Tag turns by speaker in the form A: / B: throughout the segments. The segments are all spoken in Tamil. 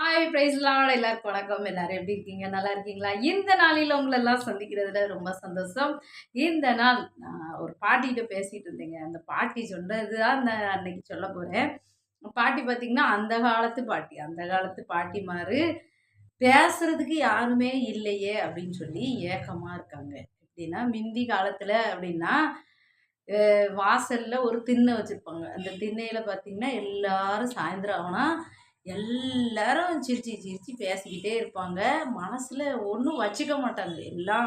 A: ஹாய் பிரைஸ்லாம் எல்லாருக்கும் வணக்கம் எல்லாரும் எப்படி இருக்கீங்க நல்லா இருக்கீங்களா இந்த நாளில் எல்லாம் சந்திக்கிறதுல ரொம்ப சந்தோஷம் இந்த நாள் நான் ஒரு பாட்டிகிட்ட பேசிகிட்டு இருந்தேங்க அந்த பாட்டி சொன்னதுதான் தான் அந்த அன்னைக்கு சொல்ல போகிறேன் பாட்டி பார்த்திங்கன்னா அந்த காலத்து பாட்டி அந்த காலத்து பாட்டி மாறு பேசுறதுக்கு யாருமே இல்லையே அப்படின்னு சொல்லி ஏக்கமாக இருக்காங்க எப்படின்னா மிந்தி காலத்தில் அப்படின்னா வாசலில் ஒரு திண்ணை வச்சுருப்பாங்க அந்த திண்ணையில் பார்த்தீங்கன்னா எல்லாரும் சாயந்தரம் ஆனால் எல்லாரும் சிரிச்சு சிரிச்சு பேசிக்கிட்டே இருப்பாங்க மனசில் ஒன்றும் வச்சுக்க மாட்டாங்க எல்லாம்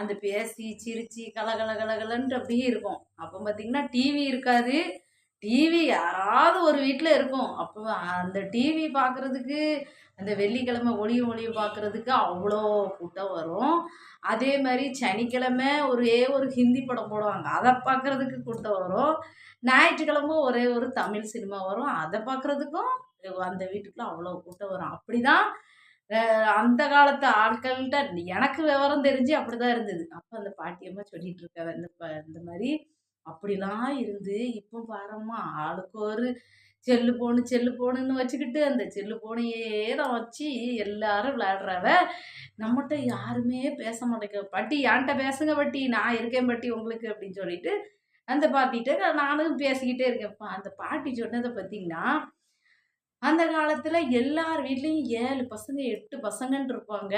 A: அந்த பேசி சிரிச்சு கலகல கலகலன்ட்டு அப்படியே இருக்கும் அப்போ பார்த்திங்கன்னா டிவி இருக்காது டிவி யாராவது ஒரு வீட்டில் இருக்கும் அப்போ அந்த டிவி பார்க்குறதுக்கு அந்த வெள்ளிக்கிழமை ஒளிய ஒளியும் பார்க்குறதுக்கு அவ்வளோ கூட்டம் வரும் அதே மாதிரி சனிக்கிழமை ஒரே ஒரு ஹிந்தி படம் போடுவாங்க அதை பார்க்குறதுக்கு கூட்டம் வரும் ஞாயிற்றுக்கிழமை ஒரே ஒரு தமிழ் சினிமா வரும் அதை பார்க்குறதுக்கும் அந்த வீட்டுக்குள்ளே அவ்வளோ கூட்டம் வரும் அப்படிதான் அந்த காலத்து ஆட்கள்கிட்ட எனக்கு விவரம் தெரிஞ்சு அப்படி தான் இருந்தது அப்போ அந்த பாட்டியம்மா சொல்லிட்டு இருக்க இந்த இந்த மாதிரி அப்படிலாம் இருந்து இப்போ பாரம்மா ஆளுக்கு ஒரு செல்லு போணு செல்லு போணுன்னு வச்சுக்கிட்டு அந்த செல்லு போனையே தான் வச்சு எல்லாரும் விளையாடுறவ நம்மகிட்ட யாருமே பேச மாட்டேங்க பாட்டி என்கிட்ட பேசுங்க பாட்டி நான் இருக்கேன் பாட்டி உங்களுக்கு அப்படின்னு சொல்லிட்டு அந்த பாட்டிகிட்ட நானும் பேசிக்கிட்டே இருக்கேன் அந்த பாட்டி சொன்னதை பார்த்தீங்கன்னா அந்த காலத்தில் எல்லார் வீட்லேயும் ஏழு பசங்க எட்டு பசங்கன்னு இருப்பாங்க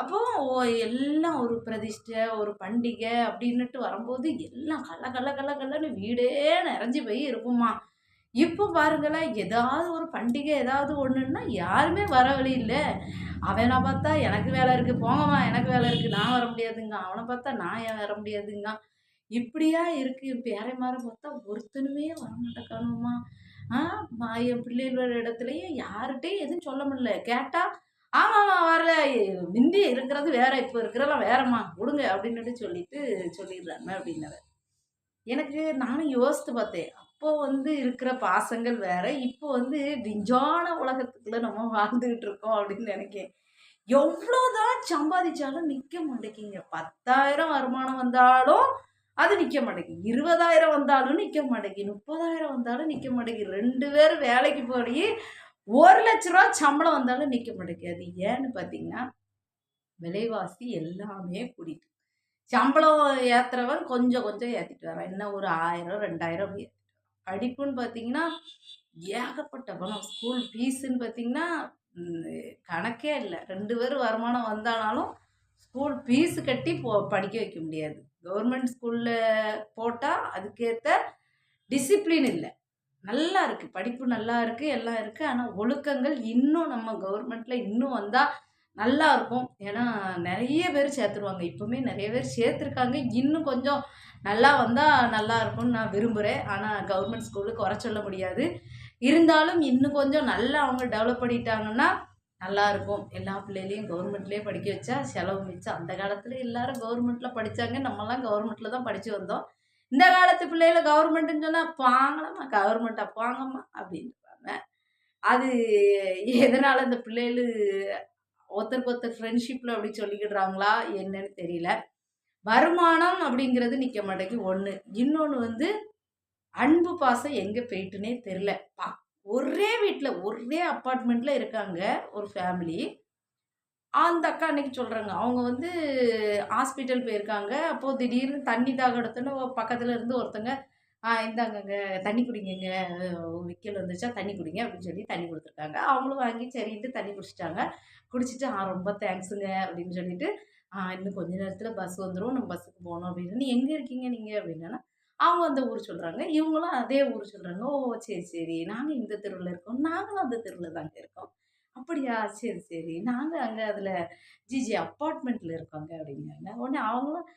A: அப்போ ஓ- எல்லாம் ஒரு பிரதிஷ்டை ஒரு பண்டிகை அப்படின்னுட்டு வரும்போது எல்லாம் கல கல கல கலன்னு வீடே நிறைஞ்சு போய் இருக்குமா இப்போ பாருங்களேன் ஏதாவது ஒரு பண்டிகை ஏதாவது ஒன்றுன்னா யாருமே வர வழி இல்லை அவனை பார்த்தா எனக்கு வேலை இருக்குது போங்கம்மா எனக்கு வேலை இருக்குது நான் வர முடியாதுங்க அவனை பார்த்தா நான் ஏன் வர முடியாதுங்க இப்படியா இருக்குது இப்போ யாரையும் மாற பார்த்தா ஒருத்தனுமே வர மாட்டேக்கானுமா என் பிள்ளைகளோட இடத்துலையும் யார்கிட்டையும் எதுவும் சொல்ல முடியல கேட்டால் ஆமா வரல முந்தி இருக்கிறது வேற இப்போ இருக்கிறதெல்லாம் வேறம்மா கொடுங்க அப்படின்னு சொல்லிட்டு சொல்லிடுறாங்க அப்படின்னவர் எனக்கு நானும் யோசித்து பார்த்தேன் அப்போ வந்து இருக்கிற பாசங்கள் வேற இப்போ வந்து விஞ்ஞான உலகத்துக்குள்ள நம்ம வாழ்ந்துகிட்டு இருக்கோம் அப்படின்னு நினைக்கிறேன் எவ்வளோதான் சம்பாதிச்சாலும் நிற்க மாட்டேங்கிங்க பத்தாயிரம் வருமானம் வந்தாலும் அது நிற்க மாட்டேங்குது இருபதாயிரம் வந்தாலும் நிற்க மாட்டேங்கி முப்பதாயிரம் வந்தாலும் நிற்க மாட்டேங்கி ரெண்டு பேர் வேலைக்கு போய் ஒரு லட்ச ரூபா சம்பளம் வந்தாலும் நிற்க மாட்டேங்கி அது ஏன்னு பார்த்தீங்கன்னா விலைவாசி எல்லாமே கூடிட்டு சம்பளம் ஏற்றுறவன் கொஞ்சம் கொஞ்சம் ஏற்றிட்டு வரான் என்ன ஒரு ஆயிரம் ரெண்டாயிரம் அப்படி படிப்புன்னு பார்த்தீங்கன்னா ஏகப்பட்ட பணம் ஸ்கூல் ஃபீஸுன்னு பார்த்தீங்கன்னா கணக்கே இல்லை ரெண்டு பேரும் வருமானம் வந்தானாலும் ஸ்கூல் ஃபீஸு கட்டி போ படிக்க வைக்க முடியாது கவர்மெண்ட் ஸ்கூலில் போட்டால் அதுக்கேற்ற டிசிப்ளின் இல்லை நல்லா இருக்குது படிப்பு நல்லா இருக்குது எல்லாம் இருக்குது ஆனால் ஒழுக்கங்கள் இன்னும் நம்ம கவர்மெண்ட்டில் இன்னும் வந்தால் நல்லா இருக்கும் ஏன்னா நிறைய பேர் சேர்த்துருவாங்க இப்போவுமே நிறைய பேர் சேர்த்துருக்காங்க இன்னும் கொஞ்சம் நல்லா வந்தால் நல்லா இருக்கும்னு நான் விரும்புகிறேன் ஆனால் கவர்மெண்ட் ஸ்கூலுக்கு குறை சொல்ல முடியாது இருந்தாலும் இன்னும் கொஞ்சம் நல்லா அவங்க டெவலப் பண்ணிட்டாங்கன்னா நல்லாயிருக்கும் எல்லா பிள்ளைகளையும் கவர்மெண்ட்லேயே படிக்க வச்சா செலவு மிச்சம் அந்த காலத்தில் எல்லாரும் கவர்மெண்ட்டில் படித்தாங்க நம்மலாம் கவர்மெண்ட்டில் தான் படித்து வந்தோம் இந்த காலத்து பிள்ளைகளை கவர்மெண்ட்டுன்னு சொன்னால் பாங்களாம்மா கவர்மெண்ட்டை பாங்கம்மா அப்படின்றாங்க அது எதனால் அந்த பிள்ளைகள் ஒருத்தருக்கு ஒருத்தர் ஃப்ரெண்ட்ஷிப்பில் அப்படி சொல்லிக்கிடுறாங்களா என்னன்னு தெரியல வருமானம் அப்படிங்கிறது நிற்க மாட்டேங்கி ஒன்று இன்னொன்று வந்து அன்பு பாசம் எங்கே போயிட்டுனே தெரில பா ஒரே வீட்டில் ஒரே அப்பார்ட்மெண்ட்டில் இருக்காங்க ஒரு ஃபேமிலி அந்த அக்கா அன்னைக்கு சொல்கிறாங்க அவங்க வந்து ஹாஸ்பிட்டல் போயிருக்காங்க அப்போது திடீர்னு தண்ணி தாகடுத்துன்னு பக்கத்தில் இருந்து ஒருத்தங்க இந்தாங்க இந்தாங்கங்க தண்ணி குடிங்கங்க விக்கல் வந்துச்சா தண்ணி குடிங்க அப்படின்னு சொல்லி தண்ணி கொடுத்துருக்காங்க அவங்களும் வாங்கி சரின்ட்டு தண்ணி குடிச்சிட்டாங்க குடிச்சிட்டு ஆ ரொம்ப தேங்க்ஸுங்க அப்படின்னு சொல்லிட்டு இன்னும் கொஞ்ச நேரத்தில் பஸ் வந்துடும் நம்ம பஸ்ஸுக்கு போகணும் அப்படின்னு எங்கே இருக்கீங்க நீங்கள் அப்படின்னா அவங்க அந்த ஊர் சொல்கிறாங்க இவங்களும் அதே ஊர் சொல்கிறாங்க ஓ சரி சரி நாங்கள் இந்த தெருவில் இருக்கோம் நாங்களும் அந்த தெருவில் தாங்க இருக்கோம் அப்படியா சரி சரி நாங்கள் அங்கே அதில் ஜிஜி அப்பார்ட்மெண்ட்டில் இருக்கோங்க அப்படிங்கிறாங்க உடனே அவங்களும்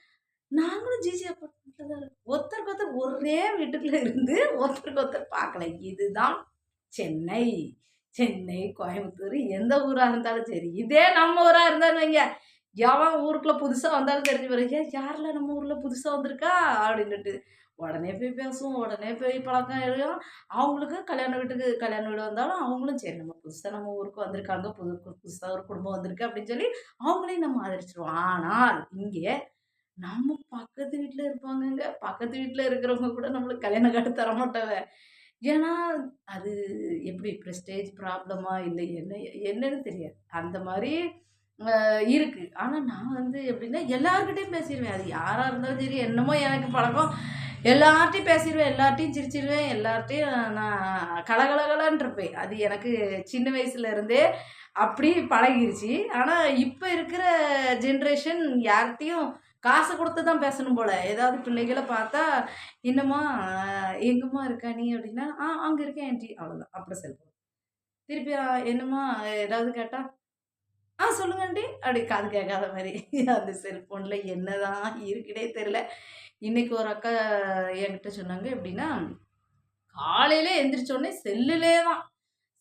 A: நாங்களும் ஜிஜி அப்பார்ட்மெண்ட்டில் தான் இருக்கோம் ஒருத்தருக்கு ஒருத்தர் ஒரே வீட்டுக்குள்ள இருந்து ஒருத்தருக்கு ஒருத்தர் பார்க்கல இதுதான் சென்னை சென்னை கோயம்புத்தூர் எந்த ஊராக இருந்தாலும் சரி இதே நம்ம ஊராக இருந்தாலும் வைங்க எவன் ஊருக்குள்ளே புதுசாக வந்தாலும் தெரிஞ்சு வரீங்க யாரில் நம்ம ஊரில் புதுசாக வந்திருக்கா அப்படின்ட்டு உடனே போய் பேசுவோம் உடனே போய் பழக்கம் எழுதும் அவங்களுக்கு கல்யாண வீட்டுக்கு கல்யாண வீடு வந்தாலும் அவங்களும் சரி நம்ம புதுசாக நம்ம ஊருக்கு வந்திருக்காங்க புது புதுசாக ஒரு குடும்பம் வந்திருக்கு அப்படின்னு சொல்லி அவங்களையும் நம்ம ஆதரிச்சிருவோம் ஆனால் இங்கே நம்ம பக்கத்து வீட்டில் இருப்பாங்கங்க பக்கத்து வீட்டில் இருக்கிறவங்க கூட நம்மளுக்கு கல்யாணம் காட்டு தர மாட்டாங்க ஏன்னா அது எப்படி ப்ரெஸ்டேஜ் ப்ராப்ளமா இல்லை என்ன என்னன்னு தெரியாது அந்த மாதிரி இருக்குது ஆனால் நான் வந்து எப்படின்னா எல்லாருக்கிட்டையும் பேசிடுவேன் அது யாராக இருந்தாலும் சரி என்னமோ எனக்கு பழக்கம் எல்லார்ட்டையும் பேசிடுவேன் எல்லார்ட்டையும் சிரிச்சிடுவேன் எல்லார்ட்டையும் நான் இருப்பேன் அது எனக்கு சின்ன வயசுலேருந்தே அப்படி பழகிருச்சு ஆனால் இப்போ இருக்கிற ஜென்ரேஷன் யார்கிட்டையும் காசு கொடுத்து தான் பேசணும் போல் ஏதாவது பிள்ளைகளை பார்த்தா என்னம்மா எங்கம்மா இருக்கா நீ அப்படின்னா ஆ அங்கே இருக்கேன் ஆன்ட்டி அவ்வளோதான் அப்புறம் செல்போன் திருப்பி என்னம்மா ஏதாவது கேட்டால் ஆ சொல்லுங்கண்டி அப்படி காது கேட்காத மாதிரி அந்த செல்ஃபோனில் என்னதான் இருக்குனே தெரில இன்றைக்கி ஒரு அக்கா என்கிட்ட சொன்னாங்க எப்படின்னா காலையில் எந்திரிச்சோடனே செல்லுலே தான்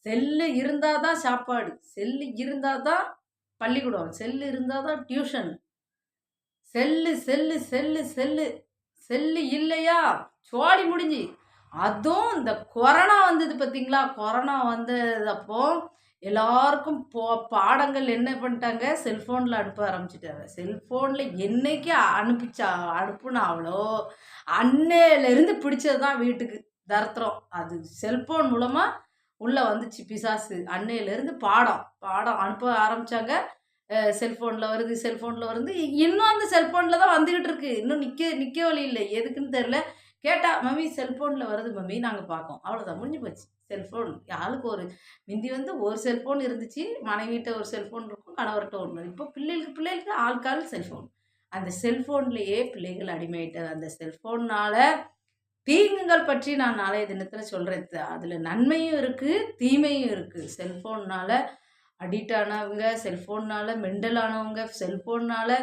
A: செல்லு இருந்தால் தான் சாப்பாடு செல்லு இருந்தால் தான் பள்ளிக்கூடம் செல்லு இருந்தால் தான் டியூஷன் செல்லு செல்லு செல்லு செல்லு செல்லு இல்லையா சோடி முடிஞ்சு அதுவும் இந்த கொரோனா வந்தது பார்த்தீங்களா கொரோனா வந்ததப்போ அப்போது எல்லாருக்கும் போ பாடங்கள் என்ன பண்ணிட்டாங்க செல்ஃபோனில் அனுப்ப ஆரம்பிச்சிட்டாங்க செல்ஃபோனில் என்னைக்கு அனுப்பிச்சா அனுப்புனாவளோ அன்னையிலேருந்து பிடிச்சது தான் வீட்டுக்கு தரத்துறோம் அது செல்ஃபோன் மூலமாக உள்ளே வந்துச்சு பிசாசு அன்னையிலேருந்து பாடம் பாடம் அனுப்ப ஆரம்பித்தாங்க செல்ஃபோனில் வருது செல்ஃபோனில் வருது இன்னும் அந்த செல்ஃபோனில் தான் வந்துக்கிட்டு இருக்கு இன்னும் நிற்க நிற்க வழி இல்லை எதுக்குன்னு தெரில கேட்டால் மம்மி செல்ஃபோனில் வருது மம்மி நாங்கள் பார்க்கோம் அவ்வளோதான் முடிஞ்சு போச்சு செல்ஃபோன் யாருக்கு ஒரு முந்தி வந்து ஒரு செல்ஃபோன் இருந்துச்சு மனைவிட்ட ஒரு செல்ஃபோன் இருக்கும் கணவர்கிட்ட ஒன்று இப்போ பிள்ளைகளுக்கு பிள்ளைகளுக்கு ஆள்கால் செல்ஃபோன் அந்த செல்ஃபோன்லேயே பிள்ளைகள் அடிமையிட்டது அந்த செல்ஃபோன்னால் தீங்குகள் பற்றி நான் நாளைய தினத்தில் சொல்கிறேன் அதில் நன்மையும் இருக்குது தீமையும் இருக்குது செல்ஃபோன்னால் அடிக்ட் ஆனவங்க செல்ஃபோன்னால் மெண்டல் ஆனவங்க செல்ஃபோன்னால்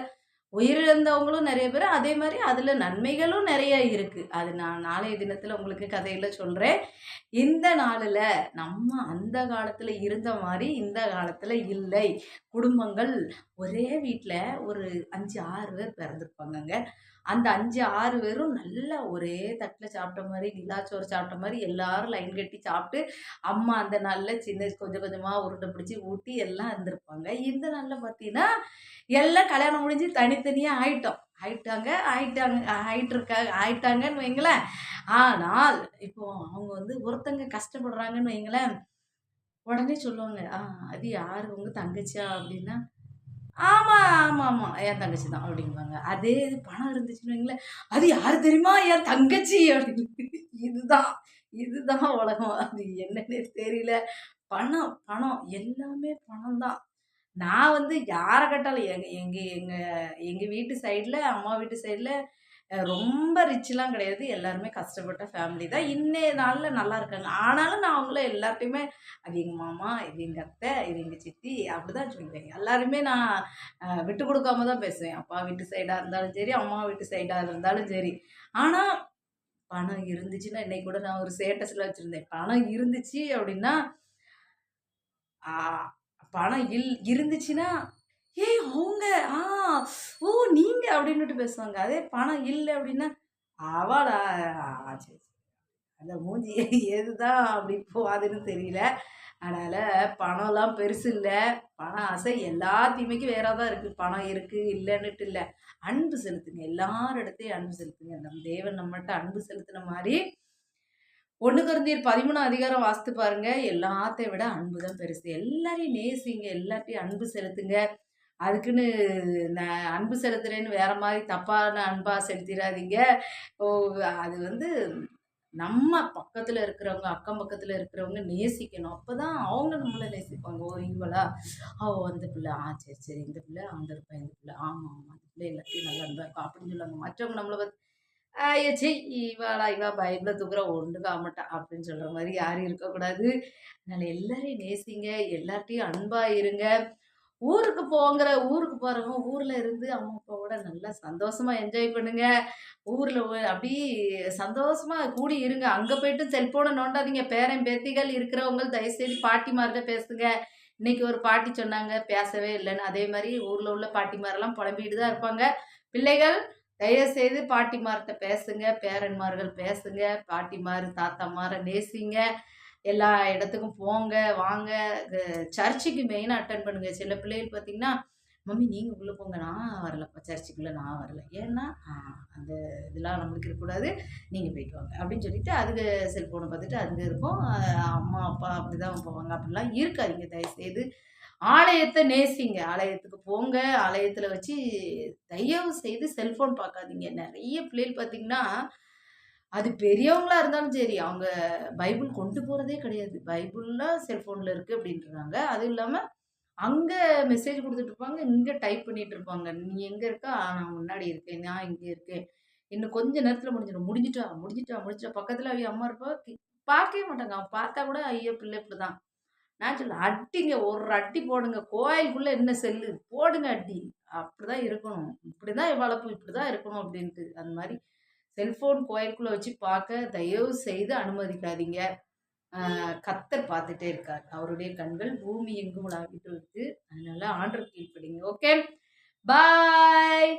A: உயிரிழந்தவங்களும் நிறைய பேர் அதே மாதிரி அதில் நன்மைகளும் நிறைய இருக்குது அது நான் நாளைய தினத்தில் உங்களுக்கு கதையில் சொல்கிறேன் இந்த நாளில் நம்ம அந்த காலத்தில் இருந்த மாதிரி இந்த காலத்தில் இல்லை குடும்பங்கள் ஒரே வீட்டில் ஒரு அஞ்சு ஆறு பேர் பிறந்திருப்பாங்கங்க அந்த அஞ்சு ஆறு பேரும் நல்லா ஒரே தட்டில் சாப்பிட்ட மாதிரி நிலாச்சோறு சாப்பிட்ட மாதிரி எல்லாரும் லைன் கட்டி சாப்பிட்டு அம்மா அந்த நாளில் சின்ன கொஞ்சம் கொஞ்சமாக உருண்டை பிடிச்சி ஊட்டி எல்லாம் இருந்திருப்பாங்க இந்த நாளில் பார்த்தீங்கன்னா எல்லாம் கல்யாணம் முடிஞ்சு தனித்தனியாக ஆயிட்டோம் ஆயிட்டாங்க ஆயிட்டாங்க ஆயிட்டிருக்காங்க ஆயிட்டாங்கன்னு வைங்களேன் ஆனால் இப்போ அவங்க வந்து ஒருத்தங்க கஷ்டப்படுறாங்கன்னு வைங்களேன் உடனே சொல்லுவாங்க ஆ அது யார் உங்கள் தங்கச்சியா அப்படின்னா ஆமாம் ஆமாம் ஆமாம் என் தங்கச்சி தான் அப்படிங்குவாங்க அதே இது பணம் இருந்துச்சுன்னு வைங்களேன் அது யார் தெரியுமா என் தங்கச்சி அப்படின்னு இதுதான் இதுதான் உலகம் அது என்னன்னு தெரியல பணம் பணம் எல்லாமே பணம் தான் நான் வந்து யாரை கேட்டாலும் எங்கள் எங்கள் எங்கள் எங்கள் வீட்டு சைடில் அம்மா வீட்டு சைடில் ரொம்ப ரிச்செலாம் கிடையாது எல்லாருமே கஷ்டப்பட்ட ஃபேமிலி தான் இன்னைய நாளில் நல்லா இருக்காங்க ஆனாலும் நான் அவங்கள எல்லாத்தையுமே அது எங்கள் மாமா இது எங்கள் அத்தை இது எங்கள் சித்தி அப்படி தான் சொல்லுவேன் எல்லாருமே நான் விட்டு கொடுக்காம தான் பேசுவேன் அப்பா வீட்டு சைடாக இருந்தாலும் சரி அம்மா வீட்டு சைடாக இருந்தாலும் சரி ஆனால் பணம் இருந்துச்சுன்னா இன்னைக்கு கூட நான் ஒரு ஸ்டேட்டஸில் வச்சுருந்தேன் பணம் இருந்துச்சு அப்படின்னா பணம் இல் இருந்துச்சுன்னா ஏய் அவங்க ஆ ஓ நீங்க அப்படின்னுட்டு பேசுவாங்க அதே பணம் இல்லை அப்படின்னா அவளா சரி சரி. அந்த மூஞ்சி எதுதான் அப்படி போகாதுன்னு தெரியல அதனால பணம்லாம் பெருசு இல்லை பணம் ஆசை எல்லாத்தையுமே வேற தான் இருக்கு பணம் இருக்கு இல்லைன்னுட்டு இல்லை அன்பு செலுத்துங்க எல்லாரிடத்தையும் அன்பு செலுத்துங்க நம்ம தேவன் நம்மகிட்ட அன்பு செலுத்தின மாதிரி ஒன்று கருந்தீர் பதிமூணு அதிகாரம் வாசித்து பாருங்க எல்லாத்தையும் விட அன்பு தான் பெருசு எல்லாரையும் நேசிங்க எல்லாத்தையும் அன்பு செலுத்துங்க அதுக்குன்னு நான் அன்பு செலுத்துறேன்னு வேற மாதிரி தப்பான அன்பாக செலுத்திடாதீங்க ஓ அது வந்து நம்ம பக்கத்தில் இருக்கிறவங்க அக்கம் பக்கத்தில் இருக்கிறவங்க நேசிக்கணும் அப்போ தான் அவங்க நம்மளை நேசிப்பாங்க ஓ இவளா ஓ அந்த பிள்ளை ஆ சரி சரி இந்த பிள்ளை அந்த இருப்பா இந்த பிள்ளை ஆமாம் ஆமாம் அந்த பிள்ளை எல்லாத்தையும் நல்லா இருப்பா அப்படின்னு சொல்லுவாங்க மற்றவங்க நம்மளை பத்தி ஆயச்சே இவாளா இவா பைபிளை தூக்குற ஒன்று காமட்டா அப்படின்னு சொல்கிற மாதிரி யாரும் இருக்கக்கூடாது அதனால் எல்லாரையும் நேசிங்க எல்லார்ட்டையும் அன்பாக இருங்க ஊருக்கு போங்கிற ஊருக்கு போகிறவங்க ஊரில் இருந்து அம்மா அப்பாவோட நல்லா சந்தோஷமாக என்ஜாய் பண்ணுங்க ஊரில் அப்படி சந்தோஷமாக கூடி இருங்க அங்கே போயிட்டு செல்ஃபோனை நோண்டாதீங்க பேரன் பேத்திகள் இருக்கிறவங்க தயவுசெய்து பாட்டிமார்கிட்ட பேசுங்க இன்னைக்கு ஒரு பாட்டி சொன்னாங்க பேசவே இல்லைன்னு அதே மாதிரி ஊரில் உள்ள பாட்டிமாரெல்லாம் புலம்பிட்டு தான் இருப்பாங்க பிள்ளைகள் தயவு செய்து பாட்டிமார்கிட்ட பேசுங்க பேரன்மார்கள் பேசுங்க பாட்டிமார் தாத்தாமார நேசிங்க எல்லா இடத்துக்கும் போங்க வாங்க சர்ச்சுக்கு மெயினாக அட்டன் பண்ணுங்கள் சில பிள்ளைகள் பார்த்திங்கன்னா மம்மி நீங்கள் உள்ளே போங்க நான் வரலப்பா சர்ச்சுக்குள்ளே நான் வரல ஏன்னா அந்த இதெல்லாம் நம்மளுக்கு இருக்கக்கூடாது நீங்கள் போயிட்டு வாங்க அப்படின்னு சொல்லிட்டு அதுக்கு செல்ஃபோனை பார்த்துட்டு அதுங்க இருக்கும் அம்மா அப்பா அப்படி தான் போவாங்க அப்படிலாம் இருக்காதிங்க தயவுசெய்து ஆலயத்தை நேசிங்க ஆலயத்துக்கு போங்க ஆலயத்தில் வச்சு தயவு செய்து செல்ஃபோன் பார்க்காதீங்க நிறைய பிள்ளைகள் பார்த்தீங்கன்னா அது பெரியவங்களா இருந்தாலும் சரி அவங்க பைபிள் கொண்டு போகிறதே கிடையாது பைபிள்லாம் செல்ஃபோனில் இருக்குது அப்படின்றாங்க அதுவும் இல்லாமல் அங்கே மெசேஜ் கொடுத்துட்டு இருப்பாங்க இங்கே டைப் பண்ணிட்டு இருப்பாங்க நீ எங்கே இருக்க நான் முன்னாடி இருக்கேன் நான் இங்கே இருக்கேன் இன்னும் கொஞ்ச நேரத்தில் முடிஞ்சிடும் முடிஞ்சிட்டா முடிஞ்சிட்டா முடிஞ்சிட்டா பக்கத்தில் அவ அம்மா இருப்பா பார்க்கவே மாட்டாங்க அவன் பார்த்தா கூட ஐயோ பிள்ளை இப்படிதான் நான் சொல்ல அட்டிங்க ஒரு அட்டி போடுங்க கோயிலுக்குள்ளே என்ன செல்லு போடுங்க அட்டி அப்படிதான் இருக்கணும் இப்படி தான் வளர்ப்பு இப்படி தான் இருக்கணும் அப்படின்ட்டு அந்த மாதிரி செல்ஃபோன் கோயிலுக்குள்ளே வச்சு பார்க்க தயவு செய்து அனுமதிக்காதீங்க கத்தர் பார்த்துட்டே இருக்கார் அவருடைய கண்கள் பூமி எங்கும் விளாவிட்டு இருக்கு அதனால ஆண்டர் கீழ்படிங்க ஓகே பாய்